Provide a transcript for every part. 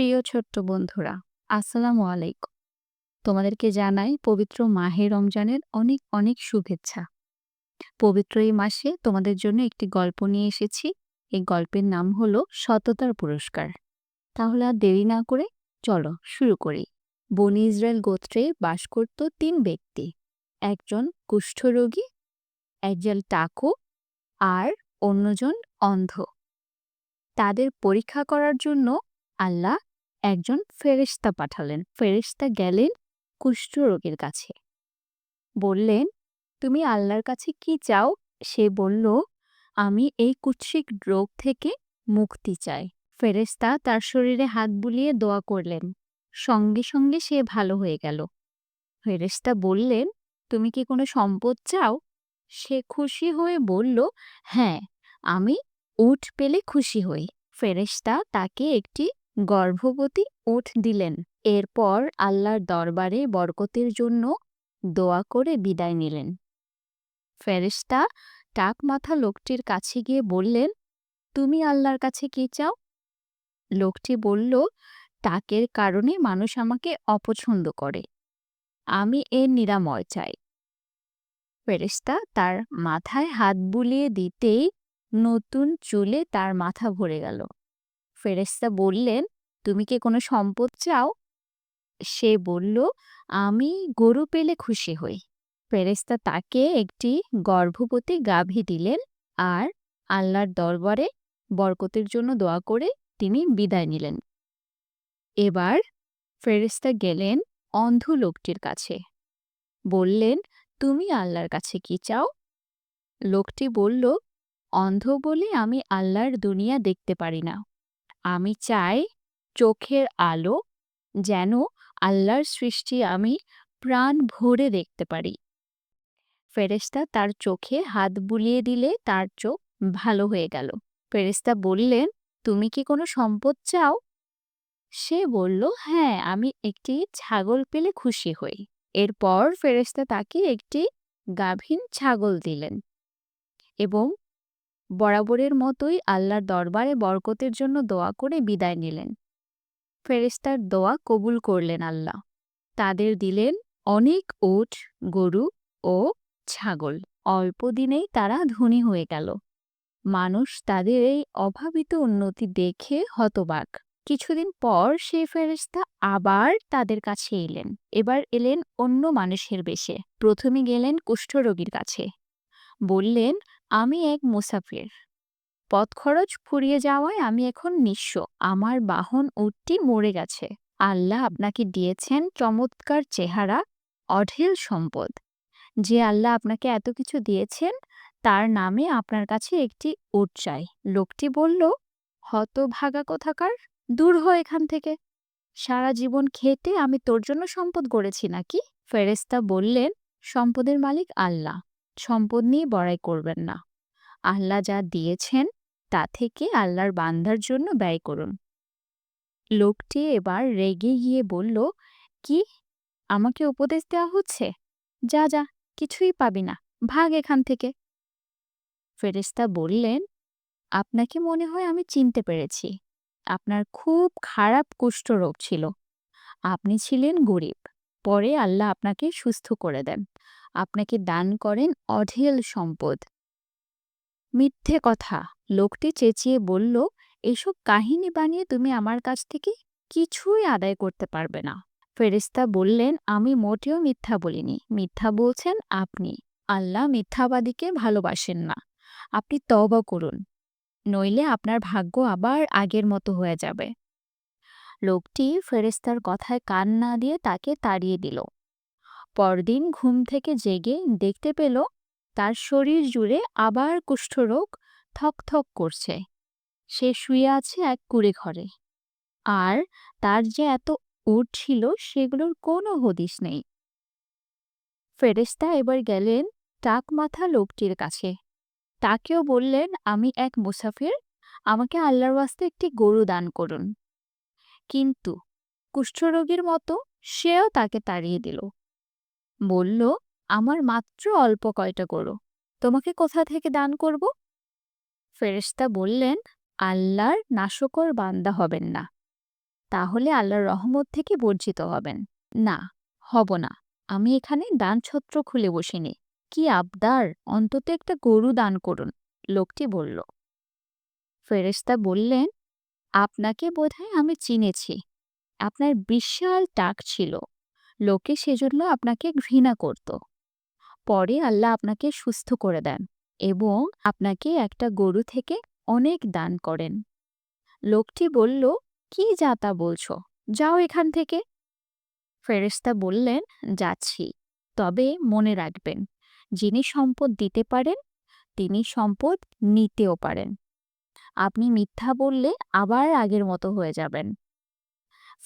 প্রিয় ছোট্ট বন্ধুরা, আসসালামু আলাইকুম। তোমাদেরকে জানাই পবিত্র মাহে রমজানের অনেক, অনেক শুভেচ্ছা। পবিত্র এই মাসে তোমাদের জন্য একটি গল্প নিয়ে এসেছি। এই গল্পের নাম হলো সততার পুরস্কার। তাহলে আর দেরি না করে চলো শুরু করি। বনি ইসরায়েল গোত্রে বাস করত তিন ব্যক্তি। একজন কুষ্ঠরোগী, একজন টাকু আর অন্যজন অন্ধ। তাদের পরীক্ষা করার জন্য আল্লাহ একজন ফেরেশতা পাঠালেন। ফেরেশতা গেলেন কুষ্ঠরোগীর কাছে। বললেন, তুমি আল্লাহর কাছে কি চাও? সে বলল, আমি এই কুৎসিক রোগ থেকে মুক্তি চাই। ফেরেশতা তার শরীরে হাত বুলিয়ে দোয়া করলেন। সঙ্গে সঙ্গে সে ভালো হয়ে গেল। ফেরেশতা বললেন, তুমি কি কোনো সম্পদ চাও? সে খুশি হয়ে বলল, হ্যাঁ, আমি উট পেলে খুশি হই। ফেরেশতা তাকে একটি গর্ভবতী উট দিলেন। এরপর আল্লাহর দরবারে বরকতের জন্য দোয়া করে বিদায় নিলেন। ফেরেশতা টাক মাথা লোকটির কাছে গিয়ে বললেন, তুমি আল্লাহর কাছে কি চাও? লোকটি বলল, টাকের কারণে মানুষ আমাকে অপছন্দ করে। আমি এর নিরাময় চাই। ফেরেশতা তার মাথায় হাত বুলিয়ে দিতেই নতুন চুলে তার মাথা ভরে গেল। ফেরেশতা বললেন, তুমি কি কোনো সম্পদ চাও? সে বলল, আমি গরু পেলে খুশি হই। ফেরেশতা তাকে একটি গর্ভবতী গাভী দিলেন আর আল্লাহর দরবারে বরকতের জন্য দোয়া করে তিনি বিদায় নিলেন। এবার ফেরেশতা গেলেন অন্ধ লোকটির কাছে। বললেন, তুমি আল্লাহর কাছে কি চাও? লোকটি বলল, অন্ধ বলে আমি আল্লাহর দুনিয়া দেখতে পারি না। আমি চাই চোখের আলো যেন আল্লাহর সৃষ্টি আমি প্রাণ ভরে দেখতে পারি। ফেরেশতা তার চোখে হাত বুলিয়ে দিলে তার চোখ ভালো হয়ে গেল। ফেরেশতা বললেন, তুমি কি কোনো সম্পদ চাও? সে বলল, হ্যাঁ, আমি একটি ছাগল পেলে খুশি হই। এরপর ফেরেশতা তাকে একটি গাভীন ছাগল দিলেন এবং বরাবরের মতোই আল্লাহর দরবারে বরকতের জন্য দোয়া করে বিদায় নিলেন। ফেরেশতার দোয়া কবুল করলেন আল্লাহ। তাদের দিলেন অনেক ওট গরু ও ছাগল। অল্প দিনেই তারা ধনী হয়ে গেল। মানুষ তাদের এই অভাবিত উন্নতি দেখে হতবাক। কিছুদিন পর সে ফেরেশতা আবার তাদের কাছে এলেন। এবার এলেন অন্য মানুষের বেশে। প্রথমে গেলেন কুষ্ঠরোগীর কাছে। বললেন, আমি এক মুসাফির। পথ খরচ ফুরিয়ে যাওয়ায় আমি এখন নিঃস্ব। আমার বাহন উটটি মরে গেছে। আল্লাহ আপনাকে দিয়েছেন চমৎকার চেহারা, অঢেল সম্পদ। যে আল্লাহ আপনাকে এত কিছু দিয়েছেন তার নামে আপনার কাছে একটি উট চাই। লোকটি বলল, হতভাগা কোথাকার, দূর হ এখান থেকে। সারা জীবন খেটে আমি তোর জন্য সম্পদ গড়েছি নাকি? ফেরেশতা বললেন, সম্পদের মালিক আল্লাহ। সম্পদ নিয়ে বড়াই করবেন না। আল্লাহ যা দিয়েছেন তা থেকে আল্লাহর বান্দার জন্য ব্যয় করুন। লোকটি এবার রেগে গিয়ে বলল, কি আমাকে উপদেশ দেওয়া হচ্ছে? যা যা কিছুই পাবি না, ভাগ এখান থেকে। ফেরেশতা বললেন, আপনাকে মনে হয় আমি চিনতে পেরেছি। আপনার খুব খারাপ কুষ্ঠরোগ ছিল। আপনি ছিলেন গরিব। পরে আল্লাহ আপনাকে সুস্থ করে দেন। আপনাকে দান করেন অঢেল সম্পদ। মিথ্যে কথা লোকটি চেঁচিয়ে বলল, এসব কাহিনী বানিয়ে তুমি আমার কাছ থেকে কিছুই আদায় করতে পারবে না। ফেরেশতা বললেন, আমি মোটেও মিথ্যা বলিনি। মিথ্যা বলছেন আপনি। আল্লাহ মিথ্যাবাদীকে ভালোবাসেন না। আপনি তওবা করুন। নইলে আপনার ভাগ্য আবার আগের মতো হয়ে যাবে। লোকটি ফেরেশতার কথায় কান না দিয়ে তাকে তাড়িয়ে দিল। পরদিন ঘুম থেকে জেগে দেখতে পেল তার শরীর জুড়ে আবার কুষ্ঠরোগ থকথক করছে। সে শুয়ে আছে এক কুঁড়ে ঘরে। আর তার যে এত উট ছিল সেগুলোর কোনো হদিস নেই। ফেরেশতা এবার গেলেন টাক মাথা লোকটির কাছে। তাকেও বললেন, আমি এক মুসাফির, আমাকে আল্লাহর ওয়াস্তে একটি গরু দান করুন। কিন্তু কুষ্ঠরোগীর মতো সেও তাকে তাড়িয়ে দিল। বলল, আমার মাত্র অল্প কয়টা গরু। তোমাকে কোথা থেকে দান করব? ফেরেশতা বললেন, আল্লাহর নাশকর বান্দা হবেন না। তাহলে আল্লাহর রহমত থেকে বর্জিত হবেন না হব না আমি এখানে দান ছত্র খুলে বসিনি কি আবদার অন্তত একটা গরু দান করুন লোকটি বলল ফেরেশতা বললেন আপনাকে বোধহয় আমি চিনেছি আপনার বিশাল টাক ছিল লোকে সেজন্য আপনাকে ঘৃণা করত। পরে আল্লাহ আপনাকে সুস্থ করে দেন এবং আপনাকে একটা গরু থেকে অনেক দান করেন। লোকটি বলল, কি যা তা বলছো? যাও এখান থেকে। ফেরেশতা বললেন, যাচ্ছি, তবে মনে রাখবেন, যিনি সম্পদ দিতে পারেন, তিনি সম্পদ নিতেও পারেন। আপনি মিথ্যা বললে আবার আগের মতো হয়ে যাবেন।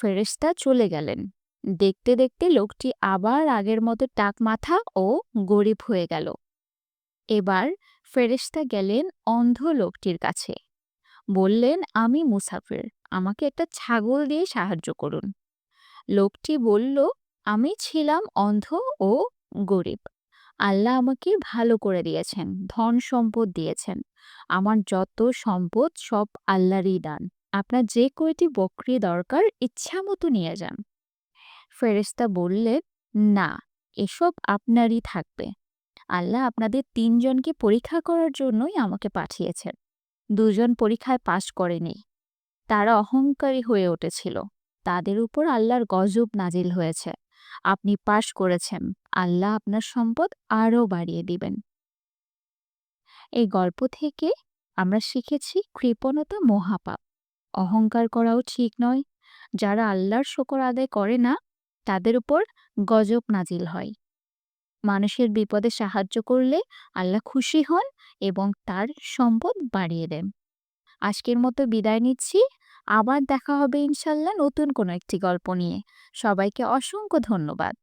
ফেরেশতা চলে গেলেন। দেখতে দেখতে লোকটি আবার আগের মতো টাক মাথা ও গরিব হয়ে গেল। এবার ফেরেশতা গেলেন অন্ধ লোকটির কাছে। বললেন, আমি মুসাফির, আমাকে একটা ছাগল দিয়ে সাহায্য করুন। লোকটি বলল, আমি ছিলাম অন্ধ ও গরিব। আল্লাহ আমাকে ভালো করে দিয়েছেন, ধন সম্পদ দিয়েছেন। আমার যত সম্পদ সব আল্লাহরই দান। আপনার যে কয়টি বকরি দরকার ইচ্ছা মতো নিয়ে যান। ফেরেশতা বললেন না, এসব আপনারই থাকবে। আল্লাহ আপনাদের তিনজনকে পরীক্ষা করার জন্যই আমাকে পাঠিয়েছেন। দুজন পরীক্ষায় পাশ করেনি। তারা অহংকারী হয়ে উঠেছিল। তাদের উপর আল্লাহর গজব নাজিল হয়েছে। আপনি পাশ করেছেন। আল্লাহ আপনার সম্পদ আরও বাড়িয়ে দিবেন। এই গল্প থেকে আমরা শিখেছি কৃপণতা মহাপাপ। অহংকার করাও ঠিক নয়। যারা আল্লাহর শকর আদায় করে না তাদের উপর গজব নাজিল হয়। মানুষের বিপদে সাহায্য করলে আল্লাহ খুশি হন এবং তার সম্পদ বাড়িয়ে দেন। আজকের মতো বিদায় নিচ্ছি। আবার দেখা হবে ইনশাল্লাহ নতুন কোনো একটি গল্প নিয়ে। সবাইকে অসংখ্য ধন্যবাদ।